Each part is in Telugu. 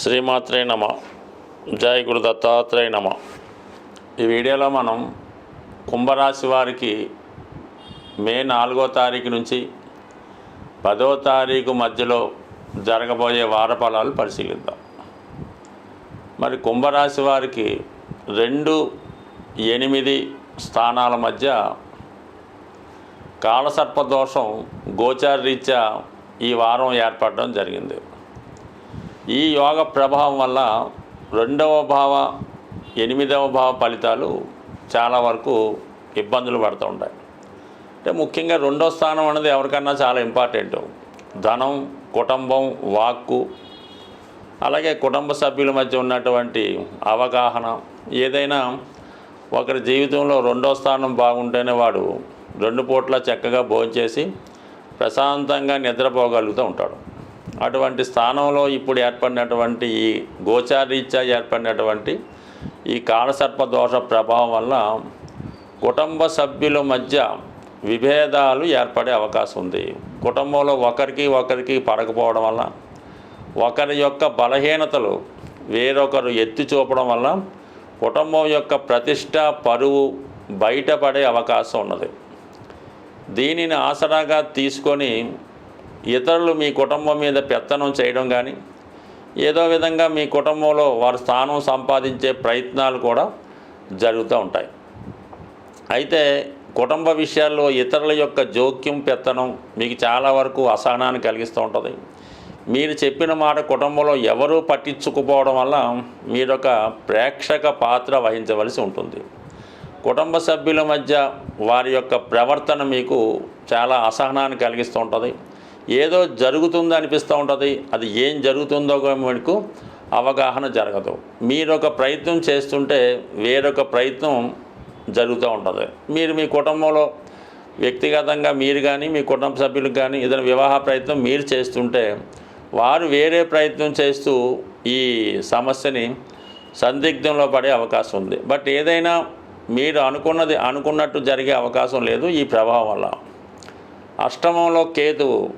శ్రీమాత్రే నమ. జయ గురు దత్తాత్రేయ నమ. ఈ వీడియోలో మనం కుంభరాశి వారికి మే నాలుగో తారీఖు నుంచి పదో తారీఖు మధ్యలో జరగబోయే వారఫలాలు పరిశీలిద్దాం. మరి కుంభరాశి వారికి రెండు ఎనిమిది స్థానాల మధ్య కాలసర్పదోషం గోచారరీత్యా ఈ వారం ఏర్పడడం జరిగింది. ఈ యోగ ప్రభావం వల్ల రెండవ భావ ఎనిమిదవ భావ ఫలితాలు చాలా వరకు ఇబ్బందులు పడుతూ ఉంటాయి. అంటే ముఖ్యంగా రెండో స్థానం అనేది ఎవరికన్నా చాలా ఇంపార్టెంట్. ధనం కుటుంబం వాక్కు అలాగే కుటుంబ సభ్యుల మధ్య ఉన్నటువంటి అవగాహన. ఏదైనా ఒకరి జీవితంలో రెండో స్థానం బాగుంటేనే వాడు రెండు పూట్ల చక్కగా భోంచేసి ప్రశాంతంగా నిద్రపోగలుగుతూ ఉంటాడు. అటువంటి స్థానంలో ఇప్పుడు ఏర్పడినటువంటి ఈ గోచారీత్యా ఏర్పడినటువంటి ఈ కాలసర్ప దోష ప్రభావం వల్ల కుటుంబ సభ్యుల మధ్య విభేదాలు ఏర్పడే అవకాశం ఉంది. కుటుంబంలో ఒకరికి ఒకరికి పడకపోవడం వల్ల ఒకరి యొక్క బలహీనతలు వేరొకరు ఎత్తి చూపడం వల్ల కుటుంబం యొక్క ప్రతిష్ట పరువు బయటపడే అవకాశం ఉన్నది. దీనిని ఆసరాగా తీసుకొని ఇతరులు మీ కుటుంబం మీద పెత్తనం చేయడం కానీ ఏదో విధంగా మీ కుటుంబంలో వారి స్థానం సంపాదించే ప్రయత్నాలు కూడా జరుగుతూ ఉంటాయి. అయితే కుటుంబ విషయాల్లో ఇతరుల యొక్క జోక్యం పెత్తనం మీకు చాలా వరకు అసహనాన్ని కలిగిస్తూ ఉంటుంది. మీరు చెప్పిన మాట కుటుంబంలో ఎవరూ పట్టించుకుపోవడం వల్ల మీరొక ప్రేక్షక పాత్ర వహించవలసి ఉంటుంది. కుటుంబ సభ్యుల మధ్య వారి యొక్క ప్రవర్తన మీకు చాలా అసహనాన్ని కలిగిస్తూ ఉంటుంది. ఏదో జరుగుతుందో అనిపిస్తూ ఉంటుంది. అది ఏం జరుగుతుందో మనకు మీకు అవగాహన జరగదు. మీరు ఒక ప్రయత్నం చేస్తుంటే వేరొక ప్రయత్నం జరుగుతూ ఉంటుంది. మీరు మీ కుటుంబంలో వ్యక్తిగతంగా మీరు కానీ మీ కుటుంబ సభ్యులకు కానీ ఏదైనా వివాహ ప్రయత్నం మీరు చేస్తుంటే వారు వేరే ప్రయత్నం చేస్తూ ఈ సమస్యని సందిగ్ధంలో పడే అవకాశం ఉంది. బట్ ఏదైనా మీరు అనుకున్నది అనుకున్నట్టు జరిగే అవకాశం లేదు ఈ ప్రభావం వల్ల. అష్టమంలో కేతువు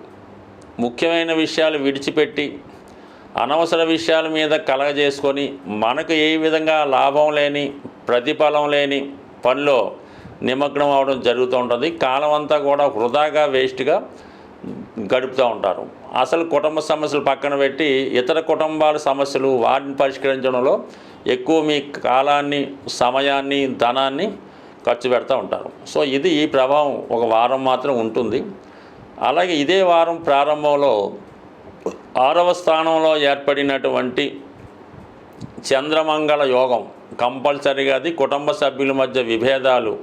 ముఖ్యమైన విషయాలు విడిచిపెట్టి అనవసర విషయాల మీద కలగజేసుకొని మనకు ఏ విధంగా లాభం లేని ప్రతిఫలం లేని పనిలో నిమగ్నం అవడం జరుగుతూ ఉంటుంది. కాలం అంతా కూడా వృధాగా వేస్ట్గా గడుపుతూ ఉంటారు. అసలు కుటుంబ సమస్యలు పక్కన పెట్టి ఇతర కుటుంబాల సమస్యలు వాటిని పరిష్కరించడంలో ఎక్కువ మీ కాలాన్ని సమయాన్ని ధనాన్ని ఖర్చు పెడతా ఉంటారు. సో ఇది ఈ ప్రభావం ఒక వారం మాత్రం ఉంటుంది. అలాగే ఇదే వారం ప్రారంభంలో ఆరవ స్థానంలో ఏర్పడినటువంటి చంద్రమంగళ యోగం కంపల్సరీగా అది కుటుంబ సభ్యుల మధ్య విభేదాలు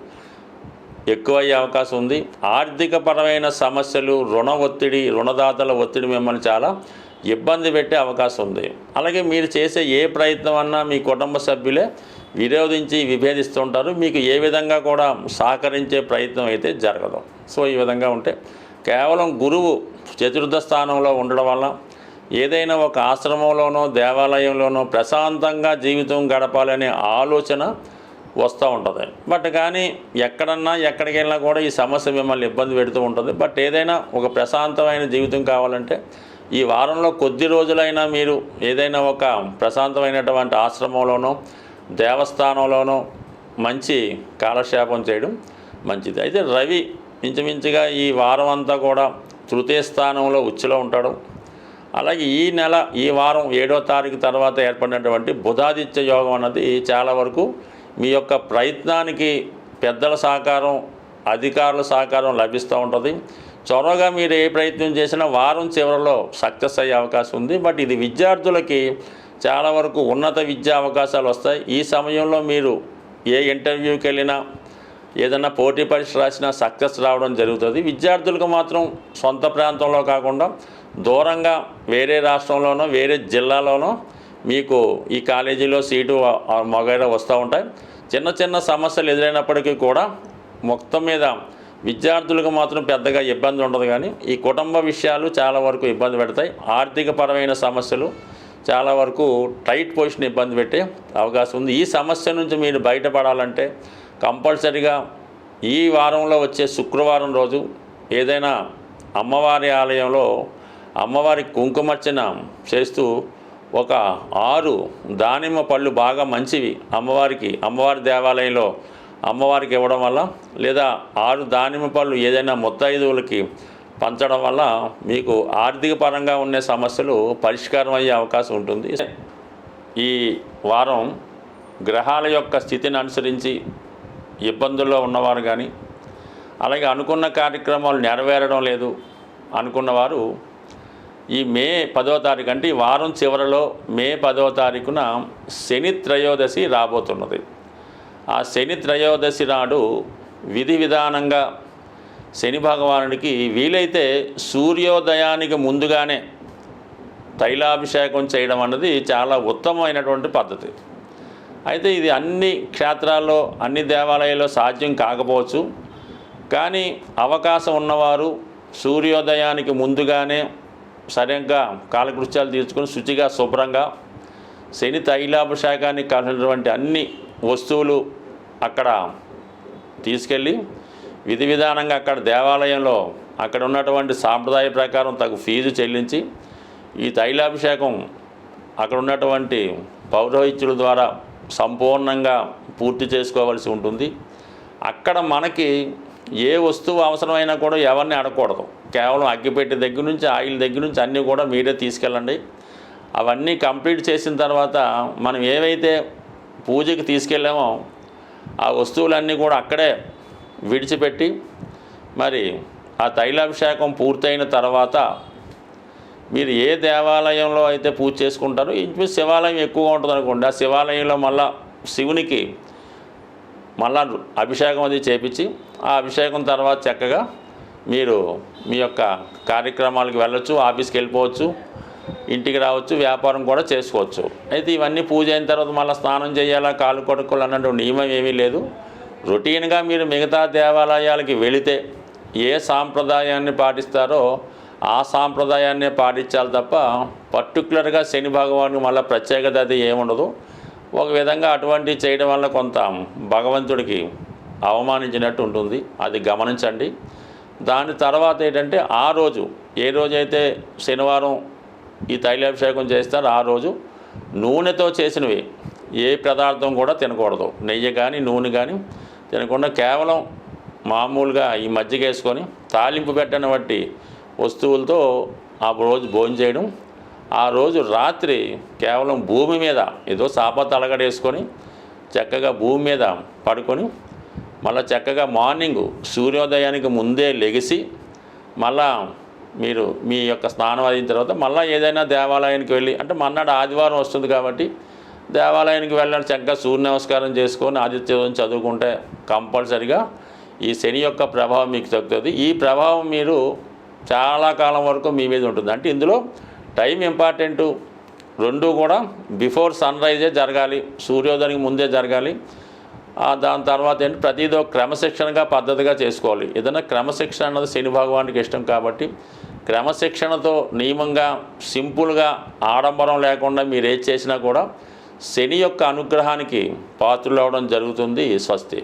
ఎక్కువయ్యే అవకాశం ఉంది. ఆర్థికపరమైన సమస్యలు రుణ ఒత్తిడి రుణదాతల ఒత్తిడి మిమ్మల్ని చాలా ఇబ్బంది పెట్టే అవకాశం ఉంది. అలాగే మీరు చేసే ఏ ప్రయత్నం అన్నా మీ కుటుంబ సభ్యులే విరోధించి విభేదిస్తుంటారు. మీకు ఏ విధంగా కూడా సహకరించే ప్రయత్నం అయితే జరగదు. సో ఈ విధంగా ఉంటే కేవలం గురువు చతుర్థ స్థానంలో ఉండడం వల్ల ఏదైనా ఒక ఆశ్రమంలోనో దేవాలయంలోనో ప్రశాంతంగా జీవితం గడపాలనే ఆలోచన వస్తూ ఉంటుంది. బట్ కానీ ఎక్కడన్నా ఎక్కడికి వెళ్ళినా కూడా ఈ సమస్య మిమ్మల్ని ఇబ్బంది పెడుతూ ఉంటుంది. బట్ ఏదైనా ఒక ప్రశాంతమైన జీవితం కావాలంటే ఈ వారంలో కొద్ది రోజులైనా మీరు ఏదైనా ఒక ప్రశాంతమైనటువంటి ఆశ్రమంలోనో దేవస్థానంలోనో మంచి కాలక్షేపం చేయడం మంచిది. అయితే రవి ఇంచుమించుగా ఈ వారం అంతా కూడా తృతీయ స్థానంలో ఉచ్చులో ఉంటాడు. అలాగే ఈ నెల ఈ వారం ఏడో తారీఖు తర్వాత ఏర్పడినటువంటి బుధాదిత్య యోగం అన్నది చాలా వరకు మీ యొక్క ప్రయత్నానికి పెద్దల సహకారం అధికారుల సహకారం లభిస్తూ ఉంటుంది. చొరవగా మీరు ఏ ప్రయత్నం చేసినా వారం చివరిలో సక్సెస్ అయ్యే అవకాశం ఉంది. బట్ ఇది విద్యార్థులకి చాలా వరకు ఉన్నత విద్యా అవకాశాలు వస్తాయి. ఈ సమయంలో మీరు ఏ ఇంటర్వ్యూకి వెళ్ళినా ఏదైనా పోటీ పరీక్ష రాసినా సక్సెస్ రావడం జరుగుతుంది. విద్యార్థులకు మాత్రం సొంత ప్రాంతంలో కాకుండా దూరంగా వేరే రాష్ట్రంలోనో వేరే జిల్లాలోనో మీకు ఈ కాలేజీలో సీటు మొగైరా వస్తూ ఉంటాయి. చిన్న చిన్న సమస్యలు ఎదురైనప్పటికీ కూడా మొత్తం మీద విద్యార్థులకు మాత్రం పెద్దగా ఇబ్బంది ఉండదు కానీ ఈ కుటుంబ విషయాలు చాలా వరకు ఇబ్బంది పెడతాయి. ఆర్థిక పరమైన సమస్యలు చాలా వరకు టైట్ పొజిషన్ ఇబ్బంది పెట్టే అవకాశం ఉంది. ఈ సమస్య నుంచి మీరు బయటపడాలంటే కంపల్సరిగా ఈ వారంలో వచ్చే శుక్రవారం రోజు ఏదైనా అమ్మవారి ఆలయంలో అమ్మవారి కుంకుమర్చన చేస్తూ ఒక ఆరు దానిమ్మ పళ్ళు బాగా మంచివి అమ్మవారికి అమ్మవారి దేవాలయంలో అమ్మవారికి ఇవ్వడం వల్ల లేదా ఆరు దానిమ్మ పళ్ళు ఏదైనా ముత్తైదువులకి పంచడం వల్ల మీకు ఆర్థిక పరంగా ఉండే సమస్యలు పరిష్కారం అయ్యే అవకాశం ఉంటుంది. ఈ వారం గ్రహాల యొక్క స్థితిని అనుసరించి ఇబ్బందుల్లో ఉన్నవారు కానీ అలాగే అనుకున్న కార్యక్రమాలు నెరవేరడం లేదు అనుకున్నవారు ఈ మే పదో తారీఖు అంటే ఈ వారం చివరిలో మే పదో తారీఖున శని త్రయోదశి రాబోతున్నది. ఆ శని త్రయోదశి నాడు విధి విధానంగా శని భగవానుడికి వీలైతే సూర్యోదయానికి ముందుగానే తైలాభిషేకం చేయడం అన్నది చాలా ఉత్తమమైనటువంటి పద్ధతి. అయితే ఇది అన్ని క్షేత్రాల్లో అన్ని దేవాలయాల్లో సాధ్యం కాకపోవచ్చు. కానీ అవకాశం ఉన్నవారు సూర్యోదయానికి ముందుగానే సరిగ్గా కాలకృత్యాలు తీర్చుకొని శుచిగా శుభ్రంగా శని తైలాభిషేకానికి కావాల్సినటువంటి అన్ని వస్తువులు అక్కడ తీసుకెళ్ళి విధి విధానంగా అక్కడ దేవాలయంలో అక్కడ ఉన్నటువంటి సాంప్రదాయ ప్రకారం తగు ఫీజు చెల్లించి ఈ తైలాభిషేకం అక్కడ ఉన్నటువంటి పౌరోహిత్యుల ద్వారా సంపూర్ణంగా పూర్తి చేసుకోవాల్సి ఉంటుంది. అక్కడ మనకి ఏ వస్తువు అవసరమైనా కూడా ఎవరిని అడగకూడదు. కేవలం అగ్గిపెట్టి దగ్గర నుంచి ఆయిల్ దగ్గర నుంచి అన్నీ కూడా మీరే తీసుకెళ్ళండి. అవన్నీ కంప్లీట్ చేసిన తర్వాత మనం ఏవైతే పూజకి తీసుకెళ్ళామో ఆ వస్తువులన్నీ కూడా అక్కడే విడిచిపెట్టి మరి ఆ తైలాభిషేకం పూర్తయిన తర్వాత మీరు ఏ దేవాలయంలో అయితే పూజ చేసుకుంటారో ఇంచుమించు శివాలయం ఎక్కువగా ఉంటుంది అనుకోండి. ఆ శివాలయంలో మళ్ళా శివునికి మళ్ళా అభిషేకం అది చేపించి ఆ అభిషేకం తర్వాత చక్కగా మీరు మీ యొక్క కార్యక్రమాలకు వెళ్ళొచ్చు ఆఫీస్కి వెళ్ళిపోవచ్చు ఇంటికి రావచ్చు వ్యాపారం కూడా చేసుకోవచ్చు. అయితే ఇవన్నీ పూజ అయిన తర్వాత మళ్ళీ స్నానం చేయాలా కాలు కొడుకోవాలి అన్నటువంటి నియమం ఏమీ లేదు. రొటీన్గా మీరు మిగతా దేవాలయాలకి వెళితే ఏ సాంప్రదాయాన్ని పాటిస్తారో ఆ సాంప్రదాయాన్నే పాటించాలి తప్ప పర్టికులర్గా శని భగవానికి మళ్ళీ ప్రత్యేకత అది ఏముండదు. ఒక విధంగా అటువంటి చేయడం వల్ల కొంత భగవంతుడికి అవమానించినట్టు ఉంటుంది. అది గమనించండి. దాని తర్వాత ఏంటంటే ఆ రోజు ఏ రోజైతే శనివారం ఈ తైలాభిషేకం చేస్తారో ఆ రోజు నూనెతో చేసినవి ఏ పదార్థం కూడా తినకూడదు. నెయ్యి కానీ నూనె కానీ తినకుండా కేవలం మామూలుగా ఈ మజ్జిగ వేసుకొని తాలింపు పెట్టని బట్టి వస్తువులతో ఆ రోజు భోజనం చేయడం. ఆ రోజు రాత్రి కేవలం భూమి మీద ఏదో సాపత అలగడేసుకొని చక్కగా భూమి మీద పడుకొని మళ్ళీ చక్కగా మార్నింగ్ సూర్యోదయానికి ముందే లెగిసి మళ్ళా మీరు మీ యొక్క స్నానం అయిన తర్వాత మళ్ళీ ఏదైనా దేవాలయానికి వెళ్ళి అంటే మన్నాడు ఆదివారం వస్తుంది కాబట్టి దేవాలయానికి వెళ్ళాలి చక్కగా సూర్య నమస్కారం చేసుకొని ఆదిత్యోదయం చదువుకుంటే కంపల్సరిగా ఈ శని యొక్క ప్రభావం మీకు తగ్గుతుంది. ఈ ప్రభావం మీరు చాలా కాలం వరకు మీ మీద ఉంటుంది. అంటే ఇందులో టైం ఇంపార్టెంటు. రెండు కూడా బిఫోర్ సన్ రైజే జరగాలి సూర్యోదయానికి ముందే జరగాలి. దాని తర్వాత ఏంటి ప్రతిదో క్రమశిక్షణగా పద్ధతిగా చేసుకోవాలి. ఏదైనా క్రమశిక్షణ అన్నది శని భగవానికి ఇష్టం కాబట్టి క్రమశిక్షణతో నియమంగా సింపుల్గా ఆడంబరం లేకుండా మీరు ఏది చేసినా కూడా శని యొక్క అనుగ్రహానికి పాత్రలు అవ్వడం జరుగుతుంది స్వస్తి.